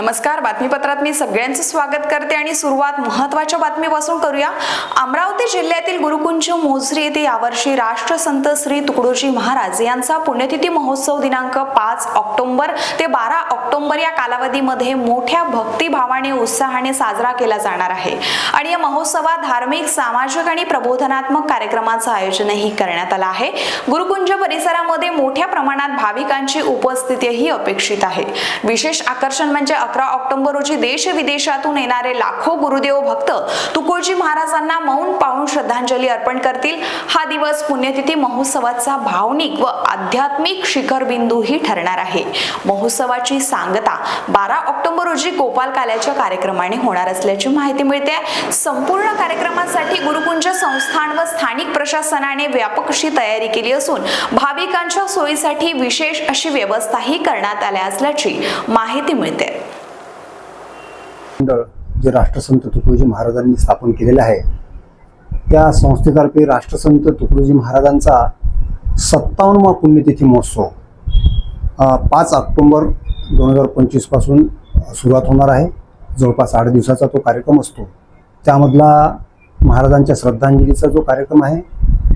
नमस्कार बातमीपत्रात मी सगळ्यांचं स्वागत करते आणि सुरुवात महत्त्वाच्या बातमीपासून करूया. अमरावती जिल्ह्यातील गुरुकुंज मोझरी येथे यावर्षी राष्ट्रसंत श्री तुकडोजी महाराज यांचा पुण्यतिथी महोत्सव दिनांक पाच ऑक्टोबर ते बारा ऑक्टोबर या कालावधीमध्ये मोठ्या भक्तिभावाने उत्साहाने साजरा केला जाणार आहे. आणि या महोत्सवात धार्मिक सामाजिक आणि प्रबोधनात्मक कार्यक्रमाचं आयोजनही करण्यात आलं आहे. गुरुकुंज परिसरामध्ये मोठ्या प्रमाणात भाविकांची उपस्थितीही अपेक्षित आहे. विशेष आकर्षण म्हणजे अकरा ऑक्टोबर रोजी देश विदेशातून येणारे लाखो गुरुदेव भक्त तुकोजी महाराजांना मौन पाहून श्रद्धांजली अर्पण करतील. हा दिवस पुण्यतिथी महोत्सवाचा भावनिक व आध्यात्मिक शिखरबिंदूही ठरणार आहे. महोत्सवाची सांगता बारा ऑक्टोबर रोजी गोपाल काल्याच्या कार्यक्रमाने होणार असल्याची माहिती मिळते. संपूर्ण कार्यक्रमासाठी गुरुकुंज संस्थान व स्थानिक प्रशासनाने व्यापक अशी तयारी केली असून भाविकांच्या सोयीसाठी विशेष अशी व्यवस्थाही करण्यात आल्या असल्याची माहिती मिळते. मंडळ जे राष्ट्रसंत तुकडोजी महाराजांनी स्थापन केलेलं आहे त्या संस्थेतर्फे राष्ट्रसंत तुकडोजी महाराजांचा सत्तावन्नवा पुण्यतिथी महोत्सव पाच ऑक्टोंबर दोन हजार पंचवीसपासून सुरुवात होणार आहे. जवळपास आठ दिवसाचा तो कार्यक्रम असतो. त्यामधला महाराजांच्या श्रद्धांजलीचा जो कार्यक्रम आहे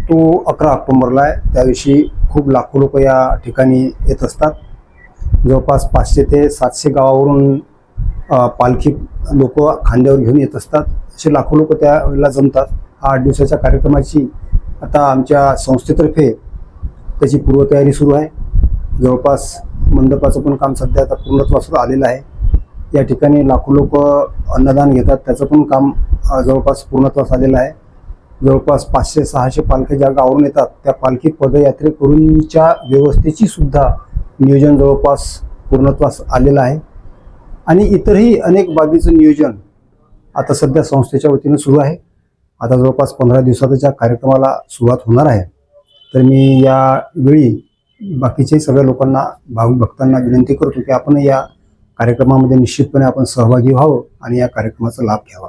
तो अकरा ऑक्टोंबरला आहे. त्या दिवशी खूप लाखो लोक या ठिकाणी येत असतात. जवळपास पाचशे ते सातशे गावावरून पालखी लोक खांद्यावर घेऊन येत असतात. असे लाखो लोक त्यावेळेला जमतात. हा आठ दिवसाच्या कार्यक्रमाची आता आमच्या संस्थेतर्फे त्याची पूर्वतयारी सुरू आहे. जवळपास मंडपाचं पण काम सध्या आता पूर्णत्वासुरू आलेलं आहे. या ठिकाणी लाखो लोक अन्नदान घेतात. त्याचं पण काम जवळपास पूर्णत्वास आलेलं आहे. जवळपास पाचशे सहाशे पालख्या ज्या गावून येतात त्या पालखी पदयात्रेकरूंच्या व्यवस्थेची सुद्धा नियोजन जवळपास पूर्णत्वास आलेलं आहे. आणि इतरही अनेक बाबीचं नियोजन आता सध्या संस्थेच्या वतीनं सुरू आहे. आता जवळपास पंधरा दिवसातच्या कार्यक्रमाला सुरुवात होणार आहे. तर मी यावेळी बाकीचे सगळ्या लोकांना भाविक भक्तांना विनंती करतो की आपण या कार्यक्रमामध्ये निश्चितपणे आपण सहभागी व्हावं आणि या कार्यक्रमाचा लाभ घ्यावा.